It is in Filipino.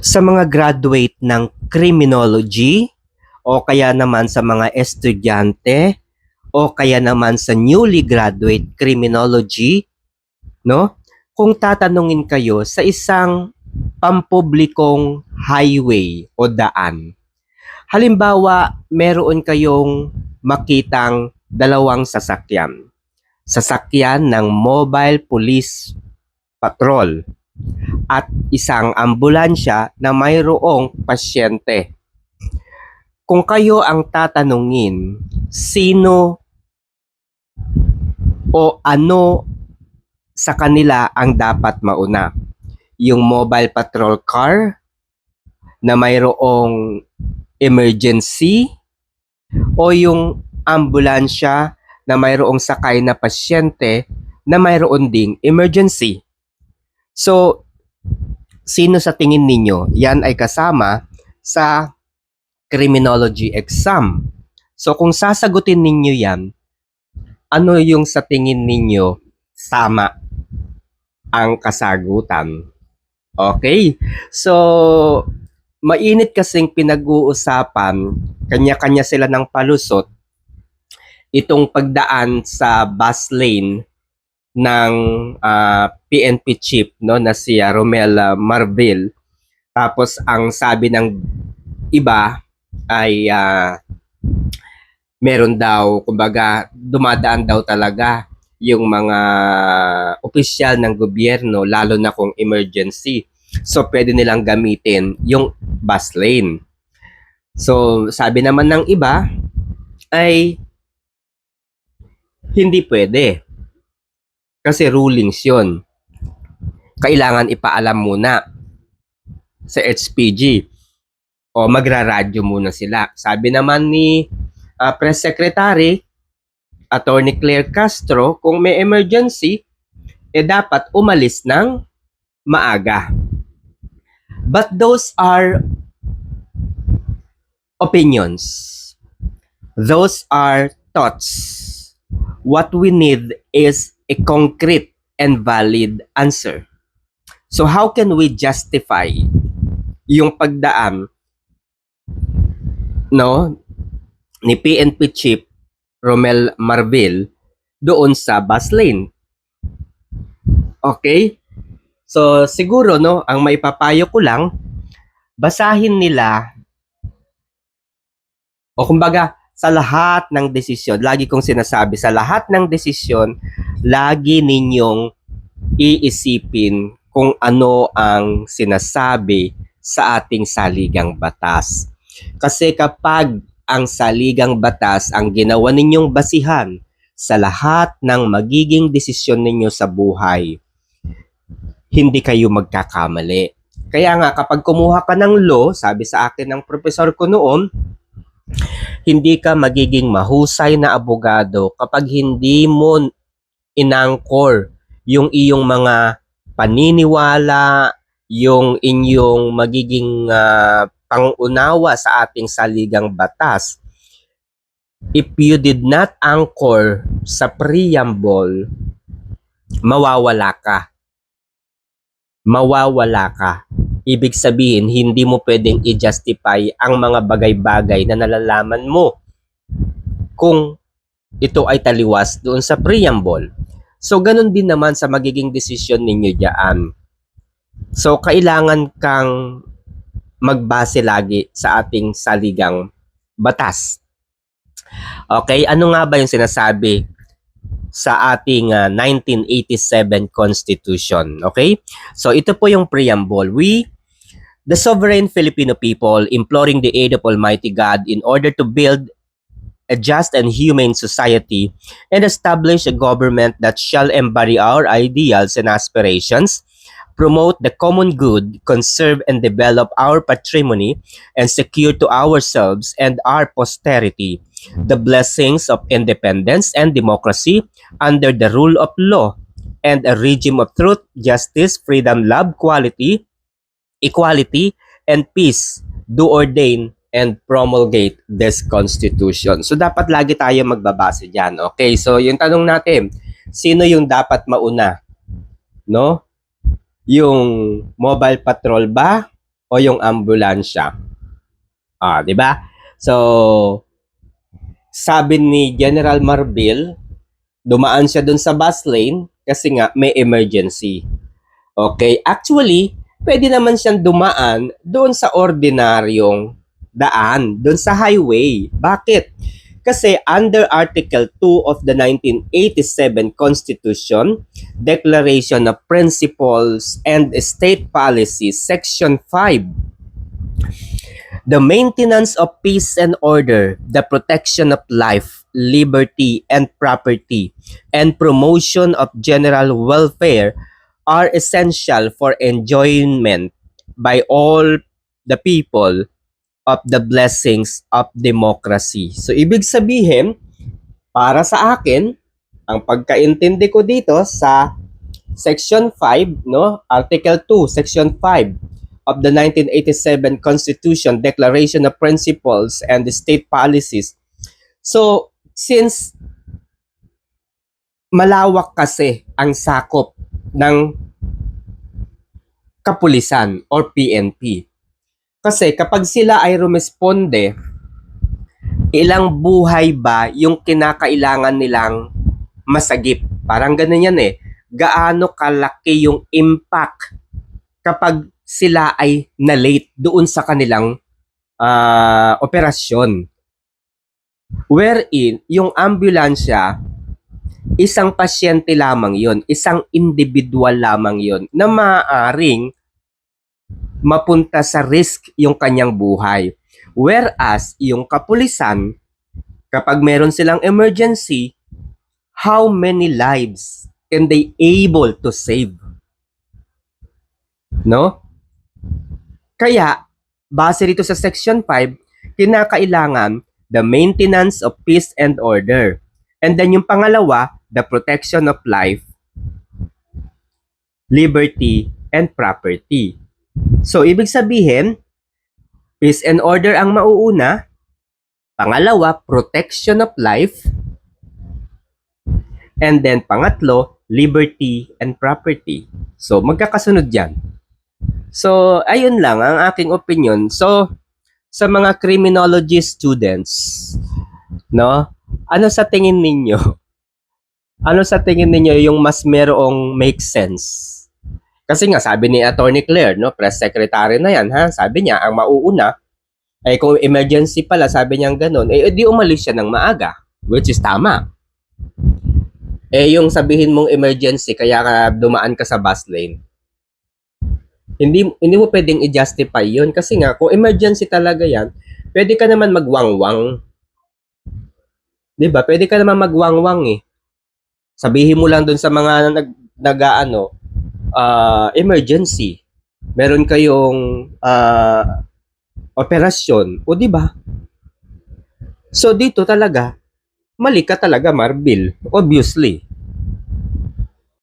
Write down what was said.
sa mga graduate ng criminology o kaya naman sa mga estudyante o kaya naman sa newly graduate criminology, no? Kung tatanungin kayo sa isang pampublikong highway o daan. Halimbawa, meron kayong makitang dalawang sasakyan. Sasakyan ng Mobile Police Patrol at isang ambulansya na mayroong pasyente. Kung kayo ang tatanungin, sino o ano sa kanila ang dapat mauna? Yung mobile patrol car na mayroong emergency o yung ambulansya na mayroong sakay na pasyente na mayroon ding emergency. So, sino sa tingin ninyo yan ay kasama sa criminology exam? So, kung sasagutin ninyo yan, ano yung sa tingin ninyo tama ang kasagutan? Okay? So, mainit kasing pinag-uusapan, kanya-kanya sila ng palusot, itong pagdaan sa bus lane ng ah, PNP chief no na si ah, Romel ah, Marvil. Tapos ang sabi ng iba ay ah, meron daw kumbaga dumadaan daw talaga yung mga opisyal ng gobyerno lalo na kung emergency. So pwede nilang gamitin yung bus lane. So sabi naman ng iba ay hindi pwede. Kasi rulings yun. Kailangan ipaalam muna sa HPG o magraradyo muna sila. Sabi naman ni ah, Press Secretary Attorney Claire Castro, kung may emergency, eh dapat umalis ng maaga. But those are opinions. Those are thoughts. What we need is a concrete and valid answer. So how can we justify yung pagdaan no ni PNP chief Romel Marvil doon sa bus lane? Okay? So siguro no, ang maipapayo ko lang basahin nila o kumbaga sa lahat ng desisyon, lagi kong sinasabi, sa lahat ng desisyon, lagi ninyong iisipin kung ano ang sinasabi sa ating saligang batas. Kasi kapag ang saligang batas ang ginawa ninyong basihan sa lahat ng magiging desisyon ninyo sa buhay, hindi kayo magkakamali. Kaya nga kapag kumuha ka ng law, sabi sa akin ng professor ko noon, hindi ka magiging mahusay na abogado kapag hindi mo inangkor yung iyong mga paniniwala, yung inyong magiging ah, pangunawa sa ating saligang batas. If you did not anchor sa preamble, mawawala ka. Mawawala ka. Ibig sabihin, hindi mo pwedeng i-justify ang mga bagay-bagay na nalalaman mo kung ito ay taliwas doon sa preamble. So, ganun din naman sa magiging desisyon ninyo diyan. So, kailangan kang magbase lagi sa ating saligang batas. Okay, ano nga ba yung sinasabi sa ating ah, 1987 Constitution? Okay? So, ito po yung preamble. We, the sovereign Filipino people, imploring the aid of Almighty God in order to build a just and humane society and establish a government that shall embody our ideals and aspirations, promote the common good, conserve and develop our patrimony, and secure to ourselves and our posterity the blessings of independence and democracy under the rule of law and a regime of truth, justice, freedom, love, quality, equality, and peace do ordain and promulgate this constitution. So dapat lagi tayo magbabase diyan. Okay, so yung tanong natin, sino yung dapat mauna? No? Yung mobile patrol ba o yung ambulansya. Ah, 'di ba? So sabi ni General Marbil, dumaan siya dun sa bus lane kasi nga may emergency. Okay, actually, pwede naman siyang dumaan doon sa ordinaryong daan, doon sa highway. Bakit? Kasi under Article 2 of the 1987 Constitution, Declaration of Principles and State Policy, Section 5, the maintenance of peace and order, the protection of life, liberty, and property, and promotion of general welfare are essential for enjoyment by all the people of the blessings of democracy. So, ibig sabihin, para sa akin, ang pagkaintindi ko dito sa Section 5, no? Article 2, Section 5 of the 1987 Constitution, Declaration of Principles and the State Policies. So, since malawak kasi ang sakop ng kapulisan or PNP. Kasi kapag sila ay rumesponde, ilang buhay ba yung kinakailangan nilang masagip? Parang ganun yan eh. Gaano kalaki yung impact kapag sila ay na-late doon sa kanilang ah, operasyon. Wherein, yung ambulansya, isang pasyente lamang yon, isang individual lamang yon na maaaring mapunta sa risk yung kanyang buhay. Whereas, yung kapulisan, kapag meron silang emergency, how many lives can they able to save? No? Kaya, base rito sa Section 5, kinakailangan the maintenance of peace and order. And then yung pangalawa, the protection of life, liberty, and property. So, ibig sabihin, peace and order ang mauuna. Pangalawa, protection of life. And then pangatlo, liberty and property. So, magkakasunod yan. So, ayun lang ang aking opinion. So, sa mga criminology students, no? Ano sa tingin ninyo? Ano sa tingin ninyo yung mas merong make sense? Kasi nga sabi ni Attorney Claire, no, press secretary na yan, ha? Sabi niya ang mauuna ay kung emergency pala, sabi niya ganun, eh di umalis siya ng maaga, which is tama. Eh yung sabihin mong emergency kaya ka dumaan ka sa bus lane, hindi hindi mo pwedeng i-justify 'yun kasi nga kung emergency talaga 'yan, pwede ka naman magwangwang. 'Di ba? Pwede ka naman magwangwang eh. Sabihin mo lang doon sa mga nag nag-aano, ah, emergency. Meron kayong ah, operasyon, o 'di ba? So dito talaga mali ka talaga Marbil, obviously.